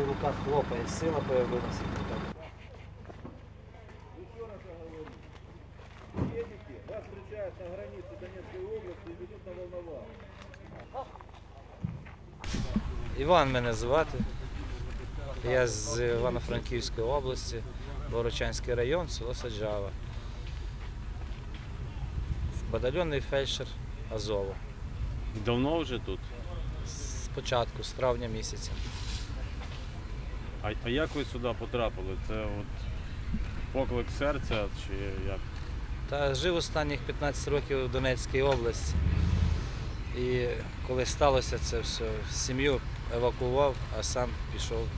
руках хлопає, сила появилася. Медики вас встречают на границе Донецкой области и ведут на волновах. Іван мене звати. Я з Івано-Франківської області, Борочанський район, село Саджава. Батальйонний фельдшер Азову. Давно вже тут. З початку, з травня місяця. А, а як ви сюди потрапили? Це от поклик серця чи як? Та жив останніх 15 років в Донецькій області. І коли сталося це все, сім'ю евакуював, а сам пішов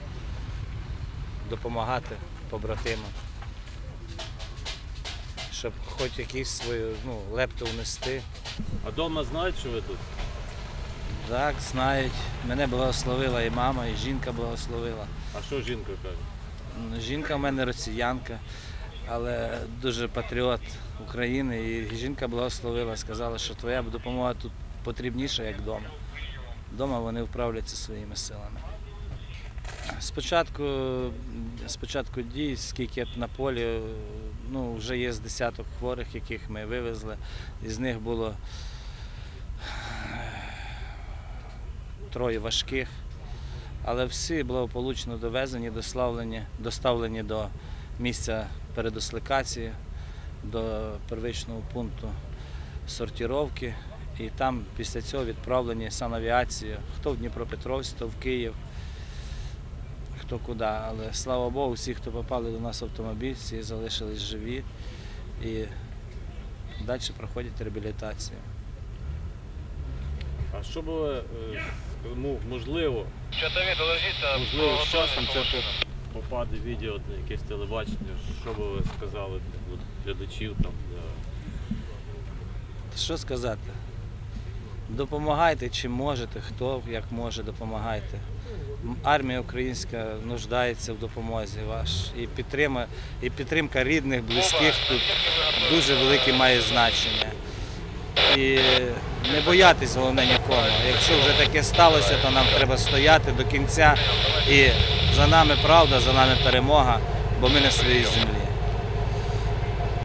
допомагати побратимам. Щоб хоч якусь свою ну, лепту внести. А вдома знають, що ви тут? Так, знають. Мене благословила і мама, і жінка благословила. А що жінка каже? Жінка в мене росіянка, але дуже патріот України. І жінка благословила, сказала, що твоя допомога тут потрібніша, як вдома. Вдома вони вправляться своїми силами. Спочатку, спочатку дій, скільки на полі, ну, вже є з десяток хворих, яких ми вивезли. Із них було троє важких, але всі благополучно довезені, доставлені, доставлені до місця передислокації, до первичного пункту сортировки. І там після цього відправлені санавіацією, хто в Дніпропетровськ, хто в Київ, хто куди. Але слава Богу, всі, хто попали до нас в автомобіль, всі залишились живі і далі проходять реабілітацію. Що було, е, ну, можливо, можливо, з часом це по- попаде відео на якесь телебачення, що би ви сказали для глядачів там, для Що сказати? Допомагайте чим можете, хто як може, допомагайте. Армія українська нуждається в допомозі ваш. І підтримка, і підтримка рідних, близьких тут дуже велике має значення. І не боятись головне нікого. Якщо вже таке сталося, то нам треба стояти до кінця. І за нами правда, за нами перемога, бо ми на своїй землі.